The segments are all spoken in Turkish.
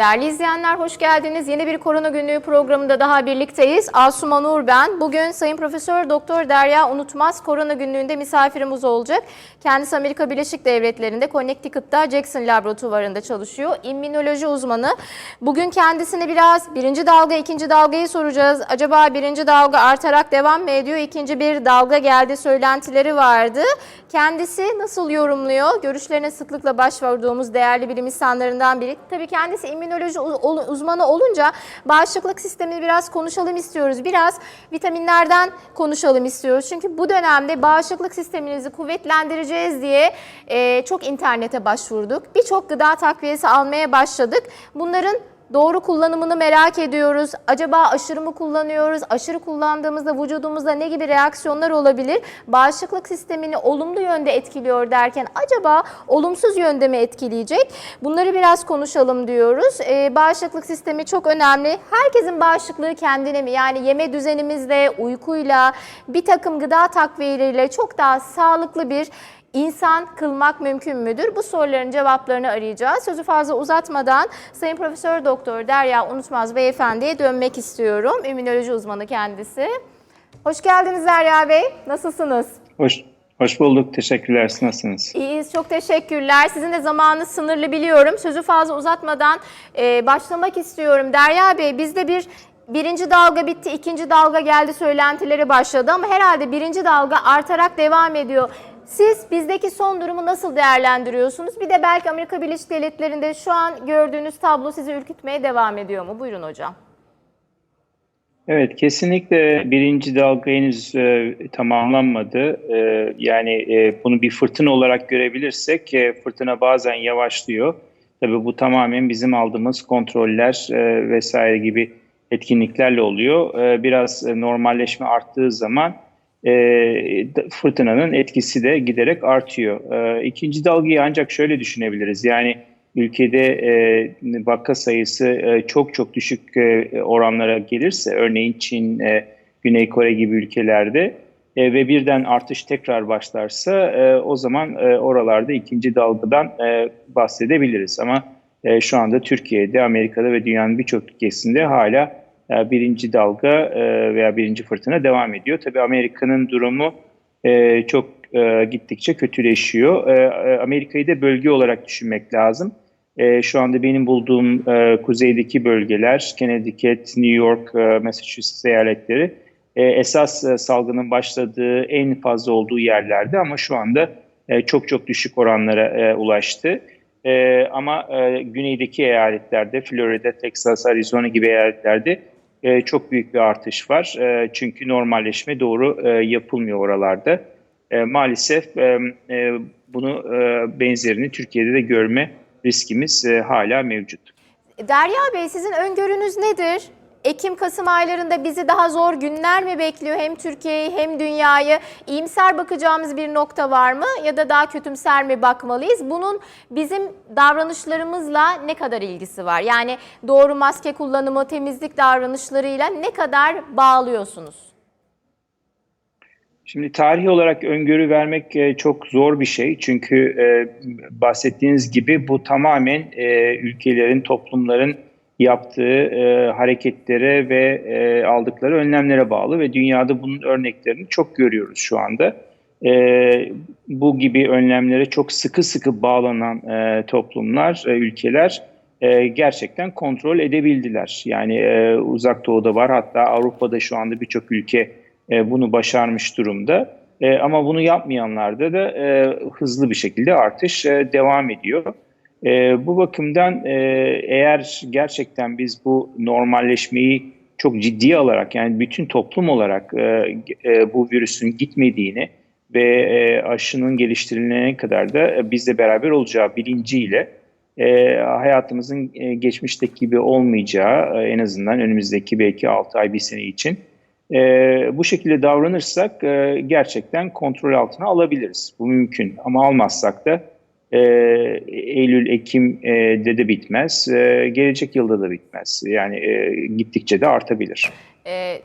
Değerli izleyenler hoş geldiniz. Yeni bir korona günlüğü programında daha birlikteyiz. Asuman Uğur ben. Bugün Sayın Profesör Doktor Derya Unutmaz korona günlüğünde misafirimiz olacak. Kendisi Amerika Birleşik Devletleri'nde Connecticut'ta Jackson Laboratuvarı'nda çalışıyor. İmmünoloji uzmanı. Bugün kendisine biraz birinci dalga, ikinci dalgayı soracağız. Acaba birinci dalga artarak devam mı ediyor? İkinci bir dalga geldi söylentileri vardı. Kendisi nasıl yorumluyor? Görüşlerine sıklıkla başvurduğumuz değerli bilim insanlarından biri. Tabii kendisi immünoloji u- uzmanı olunca bağışıklık sistemini biraz konuşalım istiyoruz. Biraz vitaminlerden konuşalım istiyoruz. Çünkü bu dönemde bağışıklık sisteminizi kuvvetlendireceğiz diye e, çok internete başvurduk. Birçok gıda takviyesi almaya başladık. Bunların Doğru kullanımını merak ediyoruz. Acaba aşırı mı kullanıyoruz? Aşırı kullandığımızda vücudumuzda ne gibi reaksiyonlar olabilir? Bağışıklık sistemini olumlu yönde etkiliyor derken acaba olumsuz yönde mi etkileyecek? Bunları biraz konuşalım diyoruz. Ee, bağışıklık sistemi çok önemli. Herkesin bağışıklığı kendine mi? Yani yeme düzenimizle, uykuyla, bir takım gıda takviyeleriyle çok daha sağlıklı bir İnsan kılmak mümkün müdür? Bu soruların cevaplarını arayacağız. Sözü fazla uzatmadan Sayın Profesör Doktor Derya Unutmaz Beyefendi'ye dönmek istiyorum. İmmünoloji uzmanı kendisi. Hoş geldiniz Derya Bey. Nasılsınız? Hoş, hoş bulduk. Teşekkürler. Siz nasılsınız? İyiyiz. Çok teşekkürler. Sizin de zamanınız sınırlı biliyorum. Sözü fazla uzatmadan e, başlamak istiyorum. Derya Bey bizde bir birinci dalga bitti, ikinci dalga geldi söylentileri başladı ama herhalde birinci dalga artarak devam ediyor. Siz bizdeki son durumu nasıl değerlendiriyorsunuz? Bir de belki Amerika Birleşik Devletleri'nde şu an gördüğünüz tablo sizi ürkütmeye devam ediyor mu? Buyurun hocam. Evet, kesinlikle birinci dalga henüz e, tamamlanmadı. E, yani e, bunu bir fırtına olarak görebilirsek e, fırtına bazen yavaşlıyor. Tabii bu tamamen bizim aldığımız kontroller e, vesaire gibi etkinliklerle oluyor. E, biraz e, normalleşme arttığı zaman e, fırtınanın etkisi de giderek artıyor. E, ikinci dalgayı ancak şöyle düşünebiliriz. Yani ülkede e, vaka sayısı e, çok çok düşük e, oranlara gelirse, örneğin Çin, e, Güney Kore gibi ülkelerde e, ve birden artış tekrar başlarsa e, o zaman e, oralarda ikinci dalgadan e, bahsedebiliriz. Ama e, şu anda Türkiye'de, Amerika'da ve dünyanın birçok ülkesinde hala birinci dalga e, veya birinci fırtına devam ediyor. Tabii Amerika'nın durumu e, çok e, gittikçe kötüleşiyor. E, e, Amerika'yı da bölge olarak düşünmek lazım. E, şu anda benim bulduğum e, kuzeydeki bölgeler, Connecticut, New York, e, Massachusetts eyaletleri e, esas e, salgının başladığı en fazla olduğu yerlerde ama şu anda e, çok çok düşük oranlara e, ulaştı. E, ama e, güneydeki eyaletlerde, Florida, Texas, Arizona gibi eyaletlerde e, çok büyük bir artış var. E, çünkü normalleşme doğru e, yapılmıyor oralarda. E, maalesef e, e, bunu e, benzerini Türkiye'de de görme riskimiz e, hala mevcut. Derya Bey sizin öngörünüz nedir? Ekim-Kasım aylarında bizi daha zor günler mi bekliyor hem Türkiye'yi hem dünyayı? İyimser bakacağımız bir nokta var mı ya da daha kötümser mi bakmalıyız? Bunun bizim davranışlarımızla ne kadar ilgisi var? Yani doğru maske kullanımı, temizlik davranışlarıyla ne kadar bağlıyorsunuz? Şimdi tarihi olarak öngörü vermek e, çok zor bir şey. Çünkü e, bahsettiğiniz gibi bu tamamen e, ülkelerin, toplumların yaptığı e, hareketlere ve e, aldıkları önlemlere bağlı ve dünyada bunun örneklerini çok görüyoruz şu anda. E, bu gibi önlemlere çok sıkı sıkı bağlanan e, toplumlar, e, ülkeler e, gerçekten kontrol edebildiler. Yani e, Uzak Doğu'da var hatta Avrupa'da şu anda birçok ülke e, bunu başarmış durumda. E, ama bunu yapmayanlarda da e, hızlı bir şekilde artış e, devam ediyor. E, bu bakımdan e, eğer gerçekten biz bu normalleşmeyi çok ciddiye alarak yani bütün toplum olarak e, e, bu virüsün gitmediğini ve e, aşının geliştirilene kadar da e, bizle beraber olacağı bilinciyle e, hayatımızın e, geçmişteki gibi olmayacağı e, en azından önümüzdeki belki 6 ay bir sene için e, bu şekilde davranırsak e, gerçekten kontrol altına alabiliriz. Bu mümkün ama almazsak da e, Eylül, Ekim'de de bitmez, e, gelecek yılda da bitmez. Yani e, gittikçe de artabilir. Ee,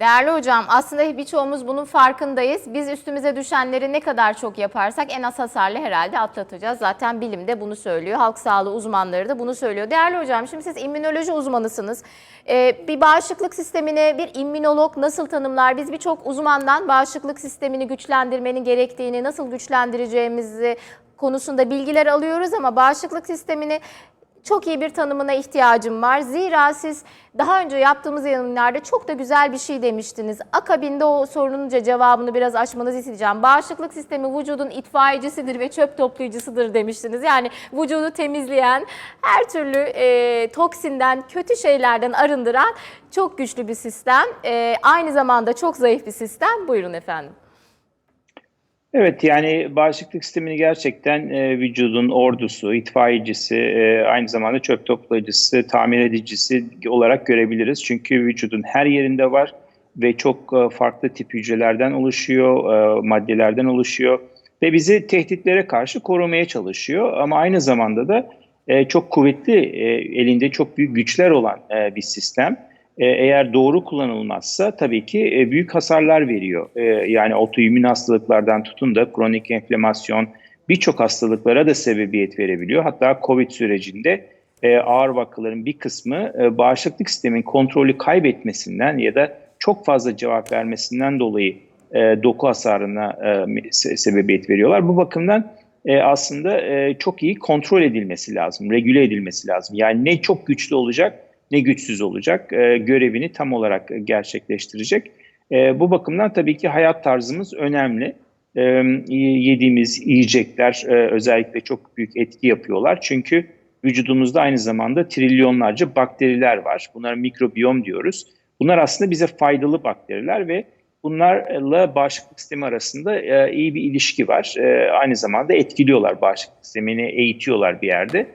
Değerli hocam aslında birçoğumuz bunun farkındayız. Biz üstümüze düşenleri ne kadar çok yaparsak en az hasarlı herhalde atlatacağız. Zaten bilim de bunu söylüyor. Halk sağlığı uzmanları da bunu söylüyor. Değerli hocam şimdi siz immünoloji uzmanısınız. Ee, bir bağışıklık sistemini bir immünolog nasıl tanımlar? Biz birçok uzmandan bağışıklık sistemini güçlendirmenin gerektiğini, nasıl güçlendireceğimizi konusunda bilgiler alıyoruz ama bağışıklık sistemini çok iyi bir tanımına ihtiyacım var. Zira siz daha önce yaptığımız yayınlarda çok da güzel bir şey demiştiniz. Akabinde o sorununca cevabını biraz açmanızı isteyeceğim. Bağışıklık sistemi vücudun itfaiyecisidir ve çöp toplayıcısıdır demiştiniz. Yani vücudu temizleyen, her türlü e, toksinden, kötü şeylerden arındıran çok güçlü bir sistem. E, aynı zamanda çok zayıf bir sistem. Buyurun efendim. Evet yani bağışıklık sistemini gerçekten e, vücudun ordusu, itfaiyecisi, e, aynı zamanda çöp toplayıcısı, tamir edicisi olarak görebiliriz. Çünkü vücudun her yerinde var ve çok e, farklı tip hücrelerden oluşuyor, e, maddelerden oluşuyor ve bizi tehditlere karşı korumaya çalışıyor. Ama aynı zamanda da e, çok kuvvetli, e, elinde çok büyük güçler olan e, bir sistem. E, eğer doğru kullanılmazsa tabii ki e, büyük hasarlar veriyor. E, yani otoimmün hastalıklardan tutun da kronik enflamasyon birçok hastalıklara da sebebiyet verebiliyor. Hatta COVID sürecinde ağır vakaların bir kısmı bağışıklık sistemin kontrolü kaybetmesinden ya da çok fazla cevap vermesinden dolayı doku hasarına sebebiyet veriyorlar. Bu bakımdan aslında çok iyi kontrol edilmesi lazım, regüle edilmesi lazım. Yani ne çok güçlü olacak ne güçsüz olacak, e, görevini tam olarak gerçekleştirecek. E, bu bakımdan tabii ki hayat tarzımız önemli. E, yediğimiz yiyecekler e, özellikle çok büyük etki yapıyorlar. Çünkü vücudumuzda aynı zamanda trilyonlarca bakteriler var. Bunlara mikrobiyom diyoruz. Bunlar aslında bize faydalı bakteriler ve bunlarla bağışıklık sistemi arasında e, iyi bir ilişki var. E, aynı zamanda etkiliyorlar bağışıklık sistemini, eğitiyorlar bir yerde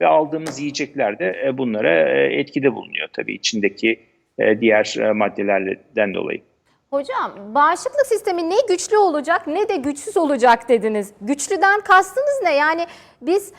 ve aldığımız yiyecekler de e, bunlara e, etkide bulunuyor tabii içindeki e, diğer maddelerden dolayı. Hocam bağışıklık sistemi ne güçlü olacak ne de güçsüz olacak dediniz. Güçlüden kastınız ne? Yani biz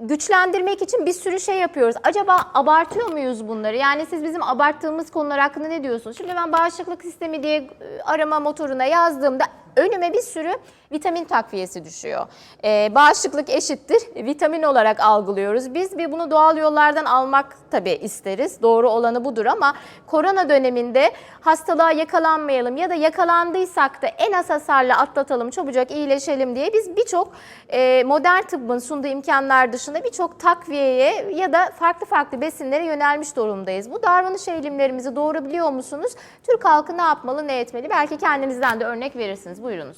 güçlendirmek için bir sürü şey yapıyoruz. Acaba abartıyor muyuz bunları? Yani siz bizim abarttığımız konular hakkında ne diyorsunuz? Şimdi ben bağışıklık sistemi diye arama motoruna yazdığımda önüme bir sürü vitamin takviyesi düşüyor. Ee, bağışıklık eşittir vitamin olarak algılıyoruz. Biz bir bunu doğal yollardan almak tabii isteriz. Doğru olanı budur ama korona döneminde hastalığa yakalanmayalım ya da yakalandıysak da en az hasarla atlatalım, çabucak iyileşelim diye biz birçok e, modern tıbbın sunduğu imkanlar dışında birçok takviyeye ya da farklı farklı besinlere yönelmiş durumdayız. Bu davranış eğilimlerimizi doğru biliyor musunuz? Türk halkı ne yapmalı, ne etmeli? Belki kendinizden de örnek verirsiniz. Buyurunuz.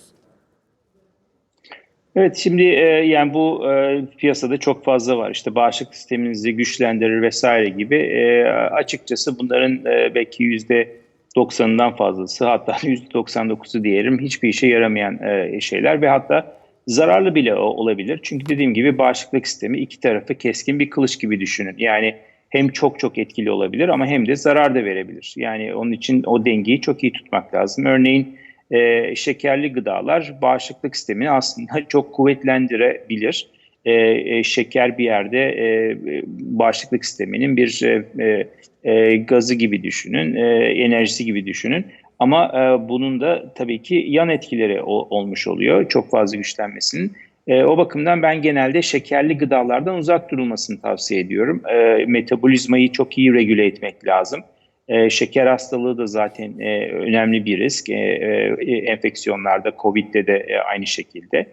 Evet şimdi e, yani bu e, piyasada çok fazla var. İşte bağışıklık sisteminizi güçlendirir vesaire gibi. E, açıkçası bunların e, belki yüzde 90'ından fazlası hatta yüzde 99'u diyelim hiçbir işe yaramayan e, şeyler ve hatta zararlı bile olabilir. Çünkü dediğim gibi bağışıklık sistemi iki tarafı keskin bir kılıç gibi düşünün. Yani hem çok çok etkili olabilir ama hem de zarar da verebilir. Yani onun için o dengeyi çok iyi tutmak lazım. Örneğin e, şekerli gıdalar bağışıklık sistemini aslında çok kuvvetlendirebilir. E, e, şeker bir yerde e, bağışıklık sisteminin bir e, e, gazı gibi düşünün, e, enerjisi gibi düşünün. Ama e, bunun da tabii ki yan etkileri o, olmuş oluyor çok fazla güçlenmesinin. E, o bakımdan ben genelde şekerli gıdalardan uzak durulmasını tavsiye ediyorum. E, metabolizmayı çok iyi regüle etmek lazım. E, şeker hastalığı da zaten e, önemli bir risk. E, e, enfeksiyonlarda, COVID'de de e, aynı şekilde.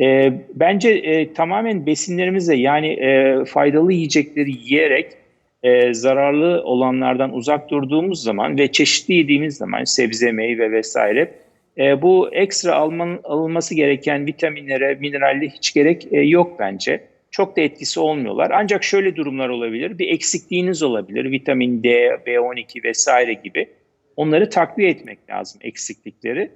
E, bence e, tamamen besinlerimizle yani e, faydalı yiyecekleri yiyerek e, zararlı olanlardan uzak durduğumuz zaman ve çeşitli yediğimiz zaman sebze, meyve vesaire e, bu ekstra alman, alınması gereken vitaminlere, mineralle hiç gerek e, yok bence çok da etkisi olmuyorlar. Ancak şöyle durumlar olabilir. Bir eksikliğiniz olabilir. Vitamin D, B12 vesaire gibi. Onları takviye etmek lazım eksiklikleri.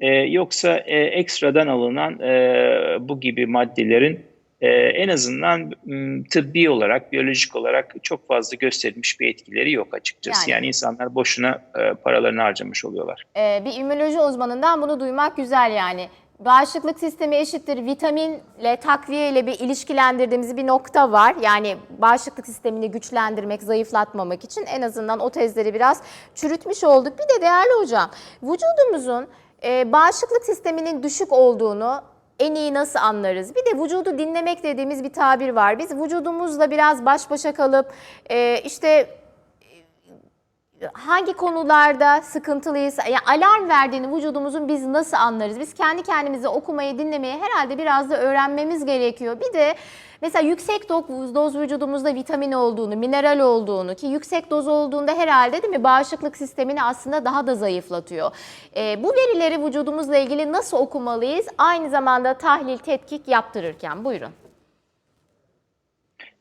Ee, yoksa e, ekstradan alınan e, bu gibi maddelerin e, en azından m, tıbbi olarak, biyolojik olarak çok fazla gösterilmiş bir etkileri yok açıkçası. Yani, yani insanlar boşuna e, paralarını harcamış oluyorlar. Ee, bir immünoloji uzmanından bunu duymak güzel yani bağışıklık sistemi eşittir vitaminle takviye ile bir ilişkilendirdiğimiz bir nokta var. Yani bağışıklık sistemini güçlendirmek, zayıflatmamak için en azından o tezleri biraz çürütmüş olduk. Bir de değerli hocam vücudumuzun e, bağışıklık sisteminin düşük olduğunu en iyi nasıl anlarız? Bir de vücudu dinlemek dediğimiz bir tabir var. Biz vücudumuzla biraz baş başa kalıp e, işte hangi konularda sıkıntılıyız? Yani alarm verdiğini vücudumuzun biz nasıl anlarız? Biz kendi kendimize okumayı, dinlemeyi herhalde biraz da öğrenmemiz gerekiyor. Bir de mesela yüksek doz, vücudumuzda vitamin olduğunu, mineral olduğunu ki yüksek doz olduğunda herhalde değil mi bağışıklık sistemini aslında daha da zayıflatıyor. Ee, bu verileri vücudumuzla ilgili nasıl okumalıyız? Aynı zamanda tahlil, tetkik yaptırırken buyurun.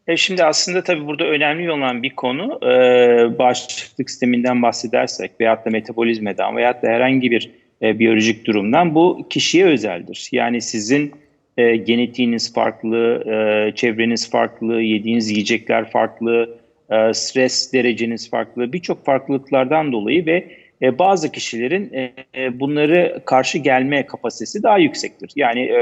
E şimdi aslında tabii burada önemli olan bir konu e, bağışıklık sisteminden bahsedersek veyahut da metabolizmadan veyahut da herhangi bir e, biyolojik durumdan bu kişiye özeldir. Yani sizin e, genetiğiniz farklı, e, çevreniz farklı, yediğiniz yiyecekler farklı, e, stres dereceniz farklı, birçok farklılıklardan dolayı ve e, bazı kişilerin e, e, bunları karşı gelme kapasitesi daha yüksektir. Yani e,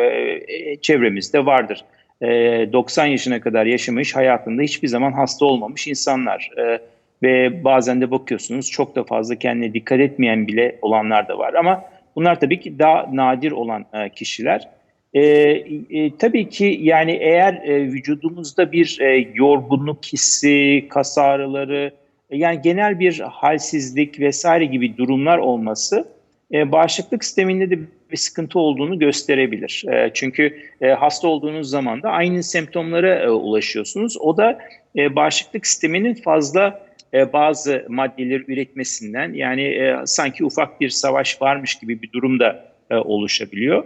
e, çevremizde vardır. E, 90 yaşına kadar yaşamış, hayatında hiçbir zaman hasta olmamış insanlar. E, ve bazen de bakıyorsunuz çok da fazla kendine dikkat etmeyen bile olanlar da var. Ama bunlar tabii ki daha nadir olan e, kişiler. E, e, tabii ki yani eğer e, vücudumuzda bir e, yorgunluk hissi, kas ağrıları, e, yani genel bir halsizlik vesaire gibi durumlar olması e, bağışıklık sisteminde de bir sıkıntı olduğunu gösterebilir. E, çünkü e, hasta olduğunuz zaman da aynı semptomlara e, ulaşıyorsunuz. O da e, bağışıklık sisteminin fazla e, bazı maddeleri üretmesinden yani e, sanki ufak bir savaş varmış gibi bir durumda e, oluşabiliyor.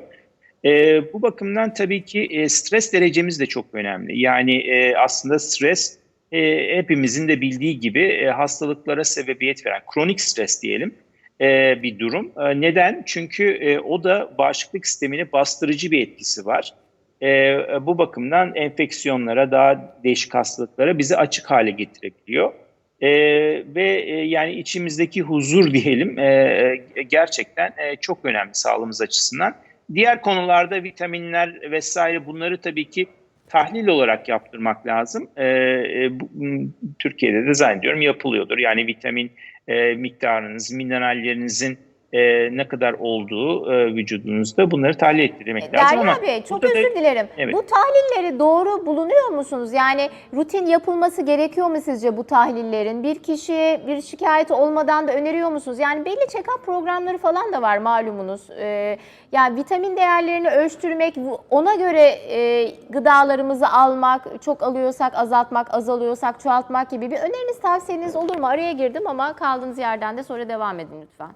E, bu bakımdan tabii ki e, stres derecemiz de çok önemli. Yani e, aslında stres e, hepimizin de bildiği gibi e, hastalıklara sebebiyet veren kronik stres diyelim e, bir durum. E, neden? Çünkü e, o da bağışıklık sistemine bastırıcı bir etkisi var. E, bu bakımdan enfeksiyonlara, daha değişik hastalıklara bizi açık hale getirebiliyor. E, ve e, yani içimizdeki huzur diyelim e, e, gerçekten e, çok önemli sağlığımız açısından. Diğer konularda vitaminler vesaire bunları tabii ki tahlil olarak yaptırmak lazım. E, e, bu, Türkiye'de de zannediyorum yapılıyordur. Yani vitamin e, miktarınız, minerallerinizin e, ne kadar olduğu e, vücudunuzda bunları tahlil ettirmek lazım. Derya ama Bey çok burada da- özür dilerim. Evet. Bu tahlilleri doğru bulunuyor musunuz? Yani rutin yapılması gerekiyor mu sizce bu tahlillerin? Bir kişiye bir şikayet olmadan da öneriyor musunuz? Yani belli check-up programları falan da var malumunuz. Ee, yani vitamin değerlerini ölçtürmek, ona göre e, gıdalarımızı almak, çok alıyorsak azaltmak, azalıyorsak çoğaltmak gibi bir öneriniz, tavsiyeniz olur mu? Araya girdim ama kaldığınız yerden de sonra devam edin lütfen.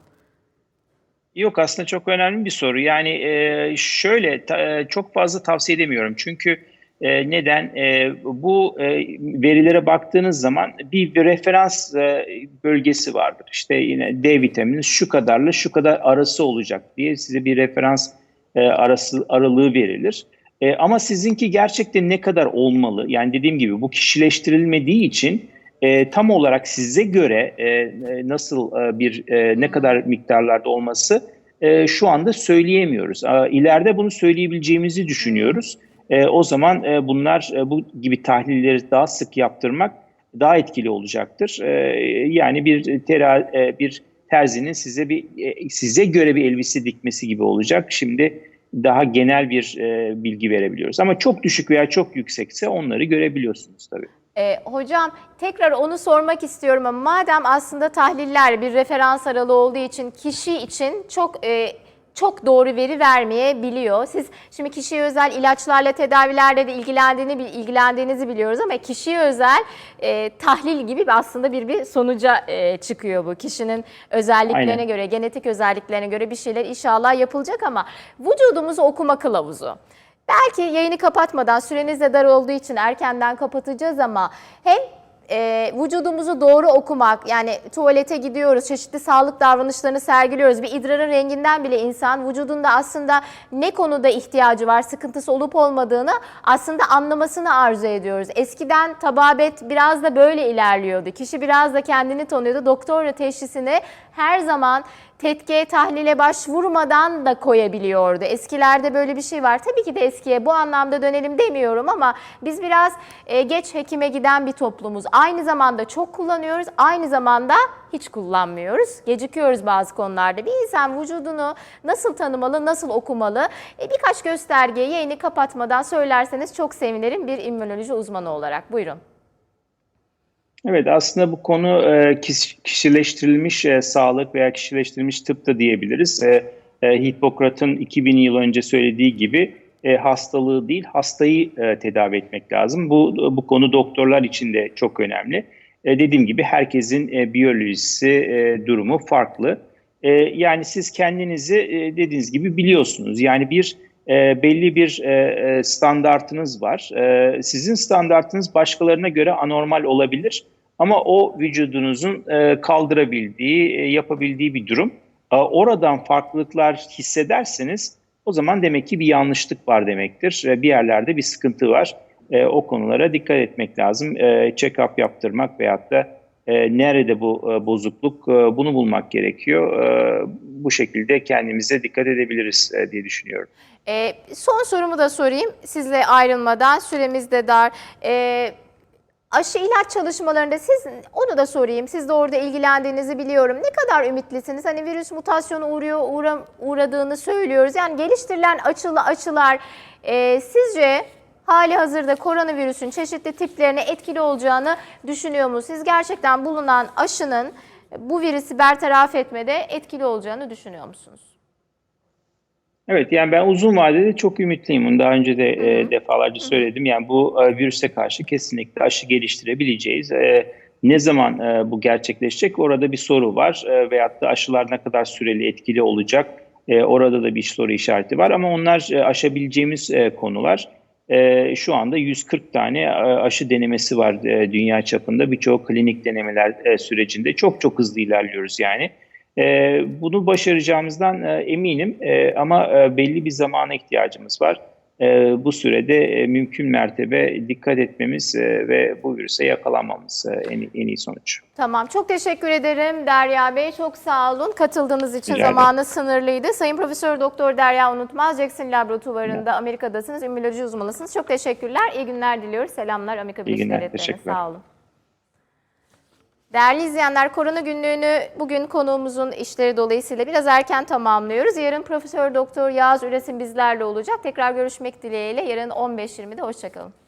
Yok aslında çok önemli bir soru. Yani e, şöyle ta- e, çok fazla tavsiye edemiyorum. Çünkü e, neden? E, bu e, verilere baktığınız zaman bir, bir referans e, bölgesi vardır. İşte yine D vitamini şu kadarla şu kadar arası olacak diye size bir referans e, arası aralığı verilir. E, ama sizinki gerçekten ne kadar olmalı? Yani dediğim gibi bu kişileştirilmediği için e, tam olarak size göre e, e, nasıl e, bir e, ne kadar miktarlarda olması e, şu anda söyleyemiyoruz. E, ileride bunu söyleyebileceğimizi düşünüyoruz. E, o zaman e, bunlar e, bu gibi tahlilleri daha sık yaptırmak daha etkili olacaktır. E, yani bir tera, e, bir terzinin size bir e, size göre bir elbise dikmesi gibi olacak. Şimdi daha genel bir e, bilgi verebiliyoruz. Ama çok düşük veya çok yüksekse onları görebiliyorsunuz tabii. Ee, hocam tekrar onu sormak istiyorum ama madem aslında tahliller bir referans aralığı olduğu için kişi için çok e, çok doğru veri vermeyebiliyor. Siz şimdi kişiye özel ilaçlarla tedavilerle de ilgilendiğini ilgilendiğinizi biliyoruz ama kişiye özel e, tahlil gibi aslında bir bir sonuca e, çıkıyor bu. Kişinin özelliklerine Aynen. göre, genetik özelliklerine göre bir şeyler inşallah yapılacak ama vücudumuzu okuma kılavuzu. Belki yayını kapatmadan süreniz de dar olduğu için erkenden kapatacağız ama hem e, vücudumuzu doğru okumak yani tuvalete gidiyoruz çeşitli sağlık davranışlarını sergiliyoruz. Bir idrarın renginden bile insan vücudunda aslında ne konuda ihtiyacı var sıkıntısı olup olmadığını aslında anlamasını arzu ediyoruz. Eskiden tababet biraz da böyle ilerliyordu. Kişi biraz da kendini tanıyordu. Doktora teşhisini her zaman tetkiye tahlile başvurmadan da koyabiliyordu. Eskilerde böyle bir şey var. Tabii ki de eskiye bu anlamda dönelim demiyorum ama biz biraz e, geç hekime giden bir toplumuz. Aynı zamanda çok kullanıyoruz, aynı zamanda hiç kullanmıyoruz. Gecikiyoruz bazı konularda. Bir insan vücudunu nasıl tanımalı, nasıl okumalı? E, birkaç göstergeyi yayını kapatmadan söylerseniz çok sevinirim bir immünoloji uzmanı olarak. Buyurun. Evet aslında bu konu e, kişileştirilmiş e, sağlık veya kişileştirilmiş tıp da diyebiliriz. E, e, Hipokrat'ın 2000 yıl önce söylediği gibi e, hastalığı değil hastayı tedavi etmek lazım. Bu bu konu doktorlar için de çok önemli. E, dediğim gibi herkesin biyolojisi, durumu farklı. Yani siz kendinizi dediğiniz gibi biliyorsunuz. Yani bir belli bir standartınız var. Sizin standartınız başkalarına göre anormal olabilir. Ama o vücudunuzun e, kaldırabildiği, e, yapabildiği bir durum. E, oradan farklılıklar hissederseniz o zaman demek ki bir yanlışlık var demektir. E, bir yerlerde bir sıkıntı var. O konulara dikkat etmek lazım. E, check-up yaptırmak veyahut da nerede bu bozukluk bunu bulmak gerekiyor. Bu şekilde kendimize dikkat edebiliriz diye düşünüyorum. E, son sorumu da sorayım sizle ayrılmadan süremiz de dar. E, aşı ilaç çalışmalarında siz onu da sorayım. Siz de orada ilgilendiğinizi biliyorum. Ne kadar ümitlisiniz? Hani virüs mutasyonu uğruyor, uğra, uğradığını söylüyoruz. Yani geliştirilen açılı aşılar e, sizce hali hazırda koronavirüsün çeşitli tiplerine etkili olacağını düşünüyor musunuz? Siz gerçekten bulunan aşının bu virüsü bertaraf etmede etkili olacağını düşünüyor musunuz? Evet yani ben uzun vadede çok ümitliyim. Bunu daha önce de e, defalarca söyledim. Yani bu e, virüse karşı kesinlikle aşı geliştirebileceğiz. E, ne zaman e, bu gerçekleşecek orada bir soru var. E, veyahut da aşılar ne kadar süreli etkili olacak e, orada da bir soru işareti var. Ama onlar e, aşabileceğimiz e, konular. E, şu anda 140 tane e, aşı denemesi var e, dünya çapında. Birçok klinik denemeler e, sürecinde çok çok hızlı ilerliyoruz yani. E, bunu başaracağımızdan e, eminim e, ama e, belli bir zamana ihtiyacımız var. E, bu sürede e, mümkün mertebe dikkat etmemiz e, ve bu virüse yakalanmamız e, en, en iyi sonuç. Tamam çok teşekkür ederim Derya Bey. Çok sağ olun. Katıldığınız için Rica zamanı sınırlıydı. Sayın Profesör Doktor Derya Unutmaz Jackson Laboratuvarı'nda Amerika'dasınız. İmmünoloji uzmanısınız. Çok teşekkürler. İyi günler diliyoruz. Selamlar Amerika Birleşik Devletleri'ne. Sağ olun. Değerli izleyenler, korona günlüğünü bugün konuğumuzun işleri dolayısıyla biraz erken tamamlıyoruz. Yarın Profesör Doktor Yağız Üresin bizlerle olacak. Tekrar görüşmek dileğiyle yarın 15.20'de hoşçakalın.